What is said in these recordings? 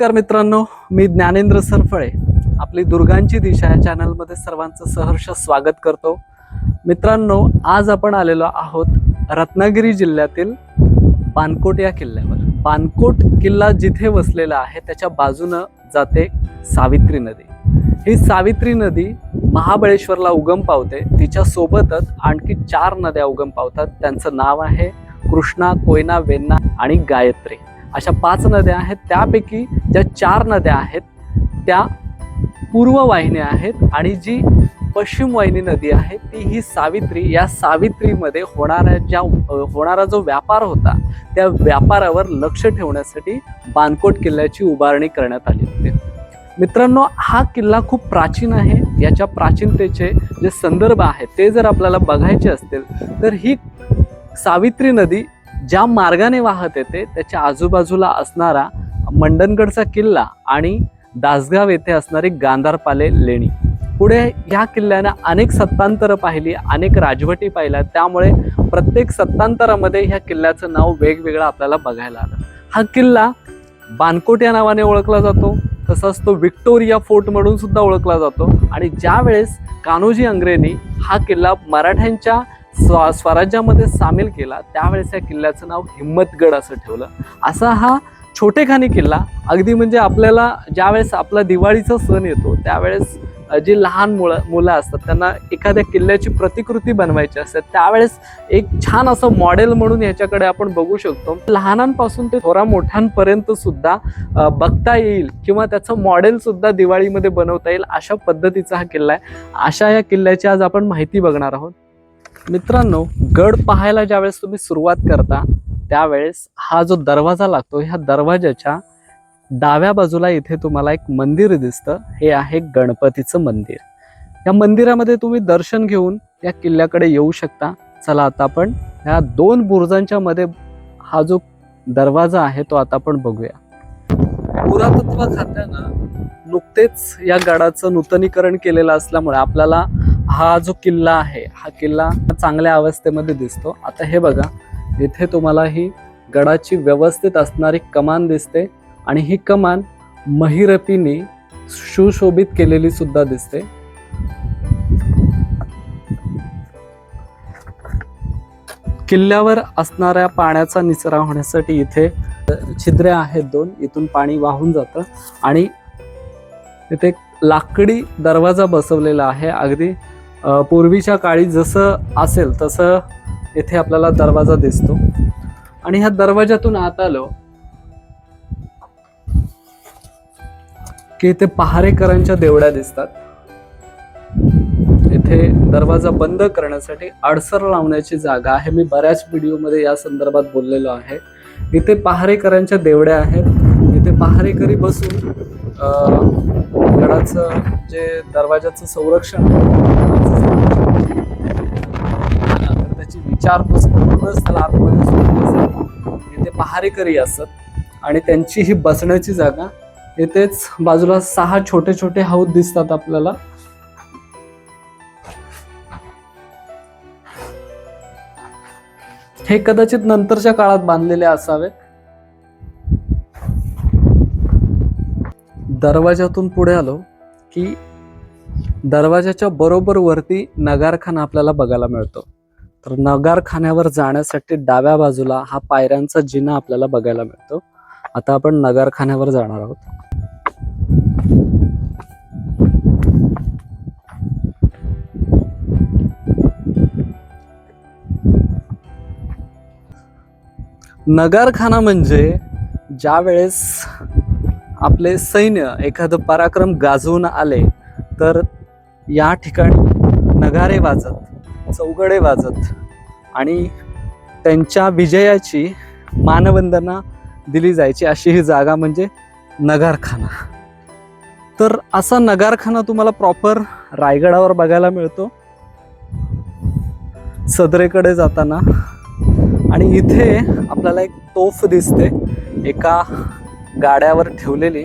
नमस्कार मित्रांनो मी ज्ञानेंद्र सरफळे. आपली दुर्गांची दिशा या चॅनलमध्ये सर्वांचं सहर्ष स्वागत करतो. मित्रांनो आज आपण आलेलो आहोत रत्नागिरी जिल्ह्यातील पानकोट या किल्ल्यावर. पानकोट किल्ला जिथे वसलेला आहे त्याच्या बाजूनं जाते सावित्री नदी. ही सावित्री नदी महाबळेश्वरला उगम पावते. तिच्या सोबतच आणखी चार नद्या उगम पावतात. त्यांचं नाव आहे कृष्णा कोयना वेन्ना आणि गायत्री. अशा पाच नद्या आहेत. त्यापैकी ज्या चार नद्या आहेत त्या पूर्व वाहिन्या आहेत आणि जी पश्चिम वाहिनी नदी आहे ती ही सावित्री या सावित्रीमध्ये होणाऱ्या ज्या होणारा जो व्यापार होता त्या व्यापारावर लक्ष ठेवण्यासाठी बानकोट किल्ल्याची उभारणी करण्यात आली होती. मित्रांनो हा किल्ला खूप प्राचीन आहे. याच्या प्राचीनतेचे जे संदर्भ आहेत ते जर आपल्याला बघायचे असतील तर ही सावित्री नदी ज्या मार्गाने वाहत येते त्याच्या आजूबाजूला असणारा मंडणगडचा किल्ला आणि दासगाव येथे असणारी गांधारपाले लेणी. पुढे ह्या किल्ल्यानं अनेक सत्तांतरं पाहिली अनेक राजवटी पाहिल्या. त्यामुळे प्रत्येक सत्तांतरामध्ये ह्या किल्ल्याचं नाव वेगवेगळं आपल्याला बघायला आलं. हा किल्ला बानकोट या नावाने ओळखला जातो. तसाच तो विक्टोरिया फोर्ट म्हणून सुद्धा ओळखला जातो. आणि ज्यावेळेस कान्होजी अंग्रेनी हा किल्ला मराठ्यांच्या स्व स्वराज्यामध्ये सामील केला त्यावेळेस या किल्ल्याचं नाव हिम्मतगड असं ठेवलं. असा हा छोटेखानी किल्ला अगदी म्हणजे आपल्याला ज्यावेळेस आपला दिवाळीचा सण येतो त्यावेळेस जी लहान मुलं मुलं असतात त्यांना एखाद्या किल्ल्याची प्रतिकृती बनवायची असते त्यावेळेस एक छान असं मॉडेल म्हणून ह्याच्याकडे आपण बघू शकतो. लहानांपासून ते थोरा मोठ्यांपर्यंत सुद्धा बघता येईल किंवा त्याचं मॉडेल सुद्धा दिवाळीमध्ये बनवता येईल अशा पद्धतीचा हा किल्ला आहे. अशा या किल्ल्याची आज आपण माहिती बघणार आहोत. मित्रांनो गड पाहायला ज्यावेळेस तुम्ही सुरुवात करता त्यावेळेस हा जो दरवाजा लागतो ह्या दरवाजाच्या डाव्या बाजूला इथे तुम्हाला एक मंदिर दिसतं. हे आहे गणपतीचं मंदिर. या मंदिरामध्ये तुम्ही दर्शन घेऊन या किल्ल्याकडे येऊ शकता. चला आता आपण ह्या दोन बुरुजांच्या मध्ये हा जो दरवाजा आहे तो आता आपण बघूया. पुरातत्व खात्यानं नुकतेच या गडाचं नूतनीकरण केलेलं असल्यामुळे आपल्याला हा जो किल्ला आहे हा किल्ला चांगल्या अवस्थेमध्ये दिसतो. आता हे बघा इथे तुम्हाला ही गडाची व्यवस्थित असणारी कमान दिसते आणि ही कमान महिरपीने सुशोभित केलेली सुद्धा दिसते. किल्ल्यावर असणाऱ्या पाण्याचा निचरा होण्यासाठी इथे छिद्रे आहेत दोन इथून पाणी वाहून जातं आणि इथे एक लाकडी दरवाजा बसवलेला आहे. अगदी पूर्वीच्या काळी जसं असेल तसं इथे आपल्याला दरवाजा दिसतो. आणि ह्या दरवाजातून आत आलो की इथे पहारेकरांच्या देवड्या दिसतात. इथे दरवाजा बंद करण्यासाठी अडसर लावण्याची जागा आहे. मी बऱ्याच व्हिडिओमध्ये या संदर्भात बोललेलो आहे. इथे पहारेकरांच्या देवड्या आहेत. इथे पहारेकरी बसून गडाचं जे दरवाजाचं संरक्षण आहे, चार त्याची त्याला आतमध्ये इथे पहारेकरी असत आणि त्यांची ही बसण्याची जागा इथेच बाजूला सहा छोटे छोटे हौद दिसतात आपल्याला. हे कदाचित नंतरच्या काळात बांधलेले असावेत दरवाजातून पुढे आलो की दरवाजाच्या बरोबर वरती नगारखाना आपल्याला बघायला मिळतो. तर नगारखान्यावर जाण्यासाठी डाव्या बाजूला हा पायऱ्यांचा जिना आपल्याला बघायला मिळतो. आता आपण नगारखान्यावर जाणार आहोत. नगारखाना म्हणजे ज्या वेळेस आपले सैन्य एखादं पराक्रम गाजवून आले तर या ठिकाणी नगारे वाजत. चौघडे वाजत. आणि त्यांच्या विजयाची मानवंदना दिली जायची अशी ही जागा म्हणजे नगारखाना. तर असा नगारखाना तुम्हाला प्रॉपर रायगडावर बघायला मिळतो. सदरेकडे जाताना. आणि इथे आपल्याला एक तोफ दिसते. एका गाड्यावर ठेवलेली.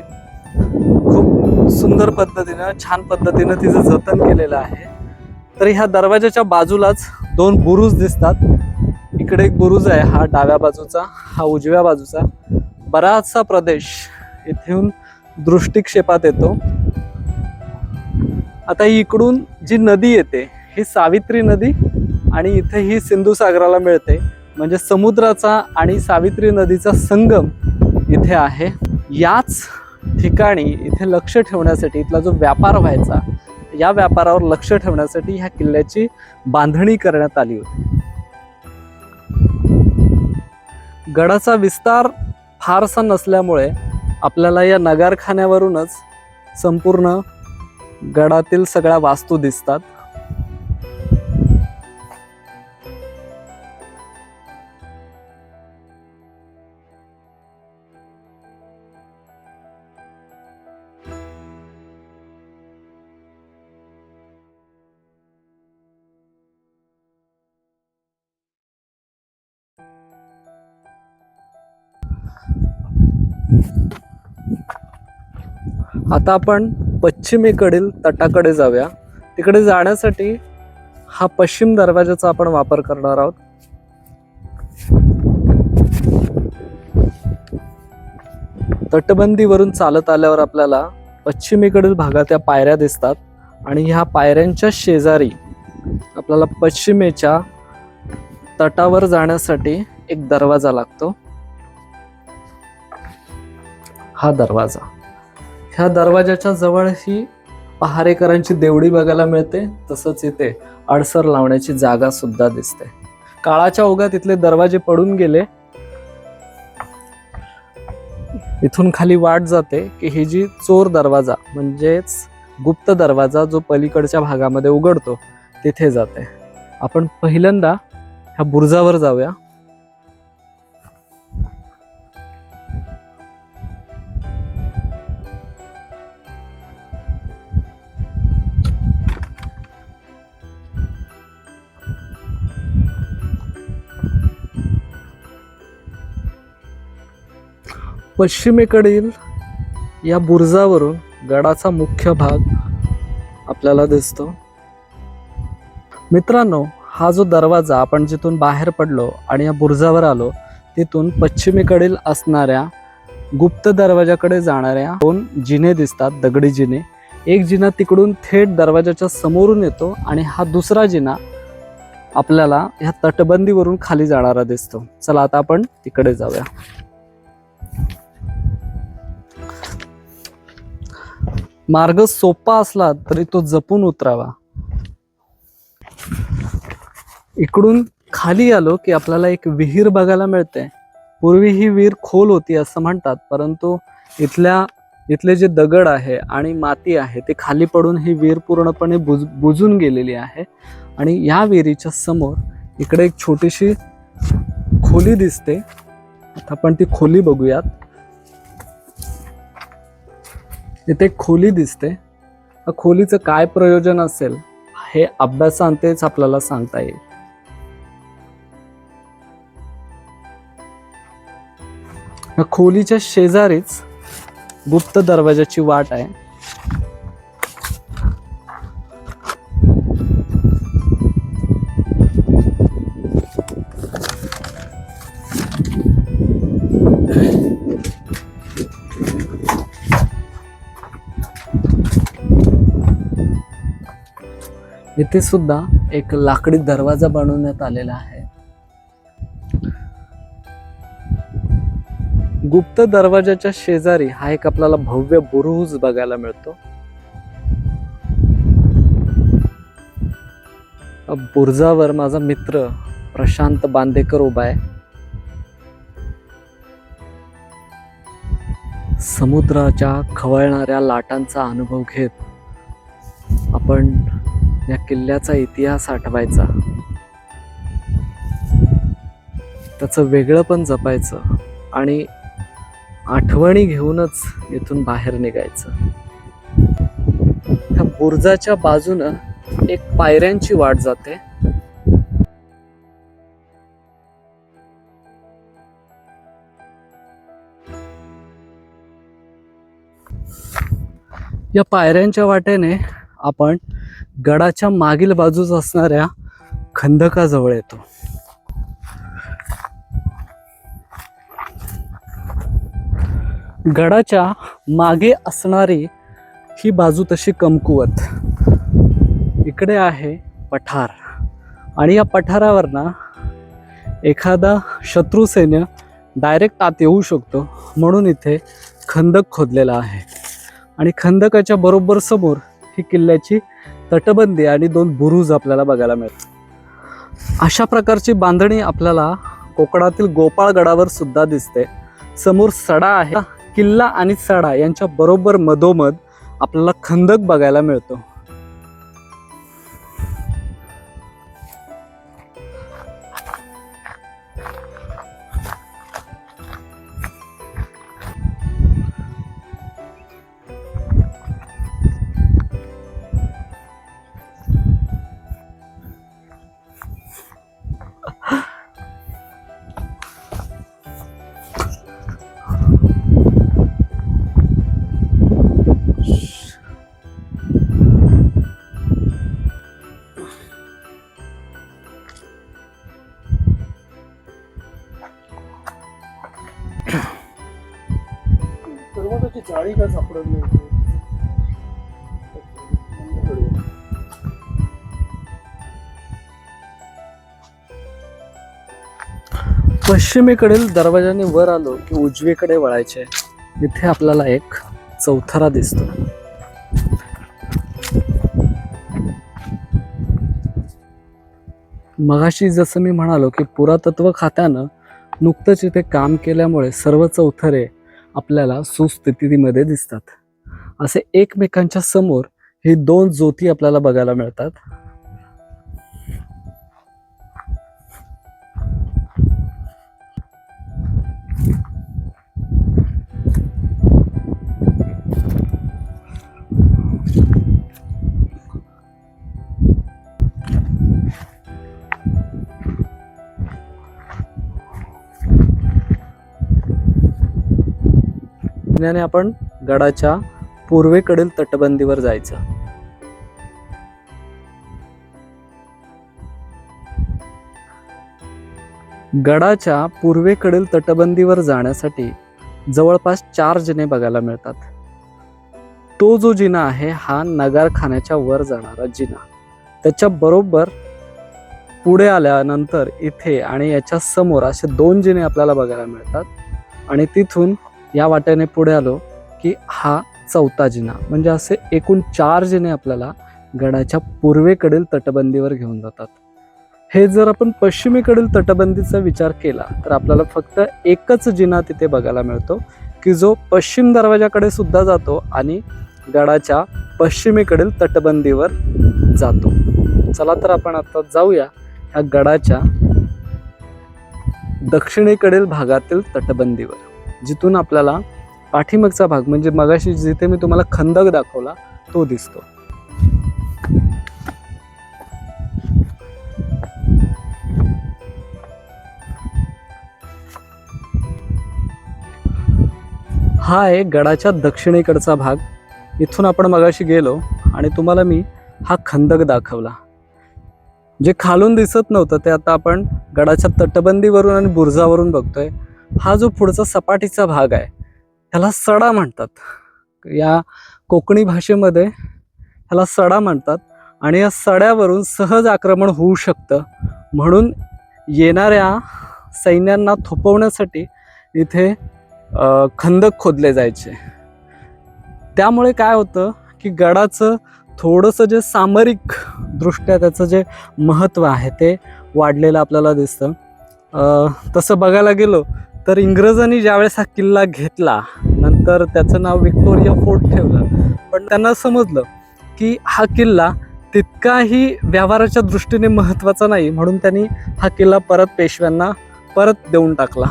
खूप सुंदर पद्धतीनं छान पद्धतीनं तिचं जतन केलेलं आहे. तर ह्या दरवाजाच्या बाजूलाच दोन बुरुज दिसतात. इकडे एक बुरुज आहे हा डाव्या बाजूचा हा उजव्या बाजूचा. बराचसा प्रदेश इथून दृष्टिक्षेपात येतो. आता इकडून जी नदी येते ही सावित्री नदी आणि इथे ही सिंधू सागराला मिळते. म्हणजे समुद्राचा आणि सावित्री नदीचा संगम इथे आहे. याच ठिकाणी इथे लक्ष ठेवण्यासाठी इथला जो व्यापार व्हायचा या व्यापारावर लक्ष ठेवण्यासाठी ह्या किल्ल्याची बांधणी करण्यात आली होती. गडाचा विस्तार फारसा नसल्यामुळे आपल्याला या नगारखान्यावरूनच संपूर्ण गडातील सगळ्या वास्तू दिसतात. आता आपण पश्चिमेकडील तटाकडे जाऊया. तिकडे जाण्यासाठी हा पश्चिम दरवाजाचा आपण वापर करणार आहोत. तटबंदीवरून चालत आल्यावर आपल्याला पश्चिमेकडील भागात या पायऱ्या दिसतात आणि ह्या पायऱ्यांच्या शेजारी आपल्याला पश्चिमेच्या तटावर जाण्यासाठी एक दरवाजा लागतो. हा दरवाजा. ह्या दरवाजाच्या जवळ ही पहारेकरांची देवडी बघायला मिळते तसंच इथे अडसर लावण्याची जागा सुद्धा दिसते. काळाच्या ओघात इथले दरवाजे पडून गेले. इथून खाली वाट जाते की ही जी चोर दरवाजा म्हणजेच गुप्त दरवाजा जो पलीकडच्या भागामध्ये उघडतो तिथे जाते. आपण पहिल्यांदा ह्या बुरजावर जाऊया. पश्चिमेकडील या बुरुजावरून गडाचा मुख्य भाग आपल्याला दिसतो. मित्रांनो हा जो दरवाजा आपण जिथून बाहेर पडलो आणि या बुरुजावर आलो तिथून पश्चिमेकडील असणाऱ्या गुप्त दरवाजाकडे जाणाऱ्या दोन जिने दिसतात दगडी जिने. एक जिना तिकडून थेट दरवाजाच्या समोरून येतो आणि हा दुसरा जिना आपल्याला ह्या तटबंदीवरून खाली जाणारा दिसतो. चला आता आपण तिकडे जाऊया. मार्ग सोपा असला तरी तो जपून उतरावा. इकडून खाली आलो की आपल्याला एक विहीर बघायला मिळते. पूर्वी ही विहीर खोल होती असं म्हणतात परंतु इथल्या इथले जे दगड आहे आणि माती आहे ते खाली पडून ही विहीर पूर्णपणे बुज बुजून गेलेली आहे. आणि या विहिरीच्या समोर इकडे एक छोटीशी खोली दिसते. आता आपण ती खोली बघूयात. इथे एक खोली दिसते. खोलीचं काय प्रयोजन असेल हे अभ्यासांतेच आपल्याला सांगता येईल. खोलीच्या शेजारीच गुप्त दरवाजाची वाट आहे. इथे सुद्धा एक लाकडी दरवाजा बनवण्यात आलेला आहे. गुप्त दरवाजाच्या शेजारी हा एक आपल्याला भव्य बुरुज बघायला मिळतो. या बुरुजावर माझा मित्र प्रशांत बांदेकर उभा आहे. समुद्राच्या खवळणाऱ्या लाटांचा अनुभव घेत आपण या किल्ल्याचा इतिहास आठवायचा. त्याचं वेगळं पण जपायचं आणि आठवणी घेऊनच इथून बाहेर निघायचं. ह्या बुर्जाच्या बाजूनं एक पायऱ्यांची वाट जाते. या पायऱ्यांच्या वाटेने आपण गडाच्या मागील बाजूस असणाऱ्या खंदकाजवळ येतो. गडाच्या मागे असणारी ही बाजू तशी कमकुवत. इकडे आहे पठार. आणि या पठारावर ना एखादा शत्रू सैन्य डायरेक्ट आत येऊ शकतो म्हणून इथे खंदक खोदलेला आहे. आणि खंदकाच्या बरोबर समोर ही किल्ल्याची तटबंदी आणि दोन बुरुज आपल्याला बघायला मिळतात. अशा प्रकारची बांधणी आपल्याला कोकणातील गोपाळगडावर सुद्धा दिसते. समोर सडा आहे. किल्ला आणि सडा यांच्या बरोबर मधोमध आपल्याला खंदक बघायला मिळतो. दरवाजाची काय सापडत नाही? पश्चिमेकडील दरवाजाने वर आलो की उजवीकडे वळायचे. इथे आपल्याला एक चौथरा दिसतो. मगाशी जसं मी म्हणालो की पुरातत्व खात्यानं नुकतंच इथे काम केल्यामुळे सर्व चौथरे आपल्याला सुस्थितीमध्ये दिसतात. असे एकमेकांच्या समोर हे दोन ज्योती आपल्याला बघायला मिळतात. ज्ञाने आपण गडाच्या पूर्वेकडील तटबंदीवर जायचं. गडाच्या पूर्वेकडील तटबंदीवर जाण्यासाठी जवळपास चार जिने बघायला मिळतात. तो जो जिना आहे हा नगारखान्याच्या वर जाणारा जिना. त्याच्या बरोबर पुढे आल्यानंतर इथे आणि याच्या समोर असे दोन जिने आपल्याला बघायला मिळतात आणि तिथून या वाट्याने पुढे आलो की हा चौथा जिना. म्हणजे असे एकूण चार जिने आपल्याला गडाच्या पूर्वेकडील तटबंदीवर घेऊन जातात. हे जर आपण पश्चिमेकडील तटबंदीचा विचार केला तर आपल्याला फक्त एकच जिना तिथे बघायला मिळतो की जो पश्चिम दरवाजाकडे सुद्धा जातो आणि गडाच्या पश्चिमेकडील तटबंदीवर जातो. चला तर आपण आता जाऊया ह्या गडाच्या दक्षिणेकडील भागातील तटबंदीवर. जिथून आपल्याला पाठीमागचा भाग म्हणजे मगाशी जिथे मी तुम्हाला खंदक दाखवला तो दिसतो. हा आहे गडाच्या दक्षिणेकडचा भाग. इथून आपण मगाशी गेलो आणि तुम्हाला मी हा खंदक दाखवला. जे खालून दिसत नव्हतं ते आता आपण गडाच्या तटबंदीवरून आणि बुर्जावरून बघतोय. हा जो पुढचा सपाटीचा भाग आहे ह्याला सडा म्हणतात. या कोकणी भाषेमध्ये ह्याला सडा म्हणतात आणि या सड्यावरून सहज आक्रमण होऊ शकतं. म्हणून येणाऱ्या सैन्यांना थोपवण्यासाठी इथे खंदक खोदले जायचे. त्यामुळे काय होतं की गडाचं थोडंसं जे सामरिक दृष्ट्या त्याचं जे महत्त्व आहे ते वाढलेलं आपल्याला दिसतं. तसं बघायला गेलो तर इंग्रजांनी ज्यावेळेस हा किल्ला घेतला नंतर त्याचं नाव विक्टोरिया फोर्ट ठेवलं. पण त्यांना समजलं की हा किल्ला तितकाही व्यवहाराच्या दृष्टीने महत्त्वाचा नाही म्हणून त्यांनी हा किल्ला परत पेशव्यांना परत देऊन टाकला.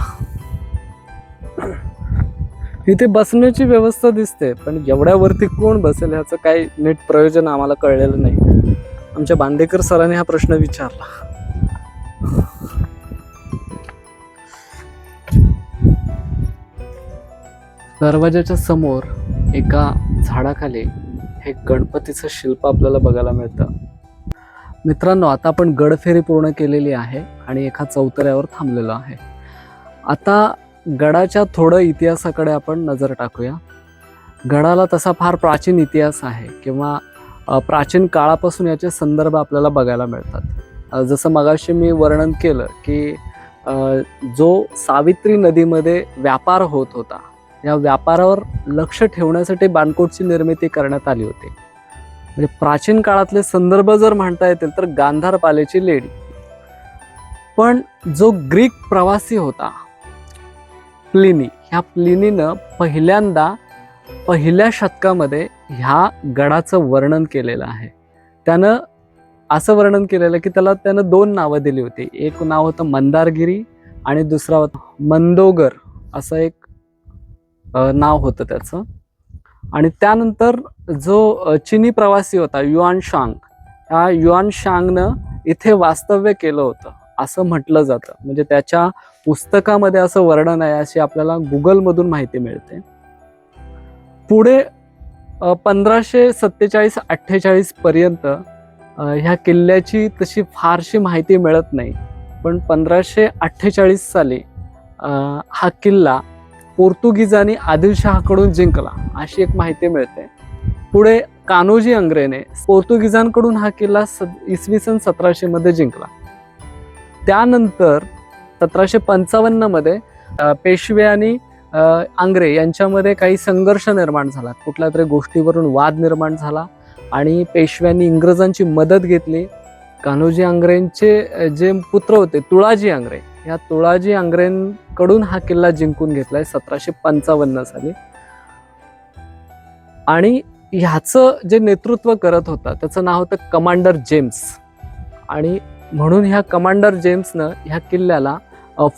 इथे बसण्याची व्यवस्था दिसते पण एवढ्यावरती कोण बसेल ह्याचं काही नीट प्रयोजन आम्हाला कळलेलं नाही. आमच्या बांदेकर सरांनी हा प्रश्न विचारला. दरवाजाच्या समोर एका झाडाखाली हे गणपतीचं शिल्प आपल्याला बघायला मिळतं. मित्रांनो आता आपण गडफेरी पूर्ण केलेली आहे आणि एका चौतऱ्यावर थांबलेलो आहे. आता गडाच्या थोडं इतिहासाकडे आपण नजर टाकूया. गडाला तसा फार प्राचीन इतिहास आहे किंवा प्राचीन काळापासून याचे संदर्भ आपल्याला बघायला मिळतात. जसं मगाशी मी वर्णन केलं की जो सावित्री नदीमध्ये व्यापार होत होता या व्यापारावर लक्ष ठेवण्यासाठी बाणकोटची निर्मिती करण्यात आली होती. म्हणजे प्राचीन काळातले संदर्भ जर म्हणता येतील तर गांधार पालेची लेडी पण जो ग्रीक प्रवासी होता प्लिनी ह्या प्लिनीनं पहिल्यांदा पहिल्या शतकामध्ये ह्या गडाचं वर्णन केलेलं आहे. त्यानं असं वर्णन केलेलं की त्याला त्यानं दोन नावं दिली होती. एक नाव होतं मंदारगिरी आणि दुसरा होता मंदोगर असं एक नाव होतं त्याचं. आणि त्यानंतर जो चिनी प्रवासी होता युआन शांग ह्या युआन शांगनं इथे वास्तव्य केलं होतं असं म्हटलं जातं. म्हणजे त्याच्या पुस्तकामध्ये असं वर्णन आहे अशी आपल्याला गुगलमधून माहिती मिळते. पुढे पंधराशे सत्तेचाळीस अठ्ठेचाळीस पर्यंत ह्या किल्ल्याची तशी फारशी माहिती मिळत नाही. पण पंधराशे अठ्ठेचाळीस साली हा किल्ला पोर्तुगीजांनी आदिलशहाकडून जिंकला अशी एक माहिती मिळते. पुढे कान्होजी अंग्रेने पोर्तुगीजांकडून हा किल्ला स इसवी सन सतराशे मध्ये जिंकला. त्यानंतर सतराशे पंचावन्नमध्ये मध्ये पेशवे आणि आंग्रे यांच्यामध्ये काही संघर्ष निर्माण झाला. कुठल्या तरी गोष्टीवरून वाद निर्माण झाला आणि पेशव्यांनी इंग्रजांची मदत घेतली. कान्होजी आंग्रेंचे जे पुत्र होते तुळाजी आंग्रे या तुळाजी आंग्रेंकडून हा किल्ला जिंकून घेतलाय सतराशे पंचावन्न साली. आणि ह्याचं जे नेतृत्व करत होता त्याचं नाव होतं कमांडर जेम्स. आणि म्हणून ह्या कमांडर जेम्सनं ह्या किल्ल्याला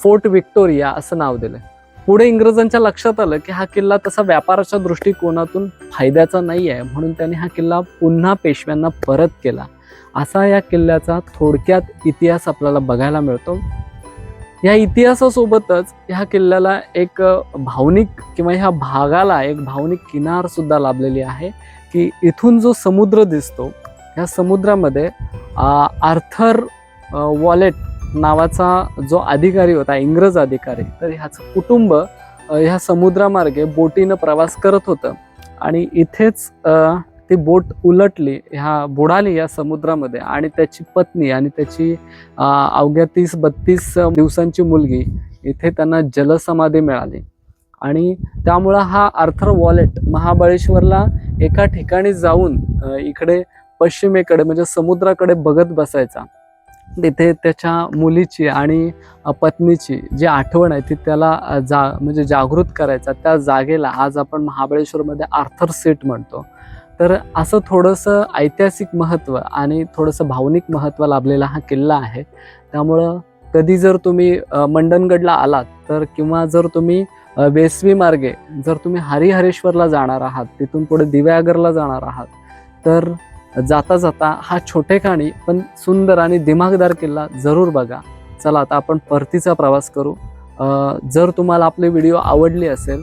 फोर्ट विक्टोरिया असं नाव दिलं पुढे इंग्रजांच्या लक्षात आलं की हा किल्ला तसा व्यापाराच्या दृष्टिकोनातून फायद्याचा नाही आहे म्हणून त्यांनी हा किल्ला पुन्हा पेशव्यांना परत केला. असा या किल्ल्याचा थोडक्यात इतिहास आपल्याला बघायला मिळतो. या इतिहासासोबतच ह्या किल्ल्याला एक भावनिक किंवा ह्या भागाला एक भावनिक किनार सुद्धा लाभलेली आहे की इथून जो समुद्र दिसतो ह्या समुद्रामध्ये आर्थर वॉलेट नावाचा जो अधिकारी होता इंग्रज अधिकारी तर ह्याचं कुटुंब ह्या समुद्रामार्गे बोटीनं प्रवास करत होतं. आणि इथेच ती बोट उलटली ह्या बुडाली या समुद्रामध्ये आणि त्याची पत्नी आणि त्याची अवघ्या तीस बत्तीस दिवसांची मुलगी इथे त्यांना जलसमाधी मिळाली. आणि त्यामुळं हा आर्थर वॉलेट महाबळेश्वरला एका ठिकाणी जाऊन इकडे पश्चिमेकडे म्हणजे समुद्राकडे बघत बसायचा. तिथे त्याच्या मुलीची आणि पत्नीची जी आठवण आहे ती त्याला जा म्हणजे जागृत करायचा. त्या जागेला आज आपण महाबळेश्वरमध्ये आर्थर सीट म्हणतो. तर असं थोडंसं ऐतिहासिक महत्त्व आणि थोडंसं भावनिक महत्त्व लाभलेला हा किल्ला आहे. त्यामुळं कधी जर तुम्ही मंडनगडला मंडणगडला आलात तर किंवा जर तुम्ही वेसवी मार्गे जर तुम्ही हरिहरेश्वरला जाणार आहात तिथून पुढे दिव्यागरला जाणार आहात तर जाता जाता हा छोटेखाणी पण सुंदर आणि दिमागदार किल्ला जरूर बघा. चला आता आपण परतीचा प्रवास करू. जर तुम्हाला आपले व्हिडिओ आवडले असेल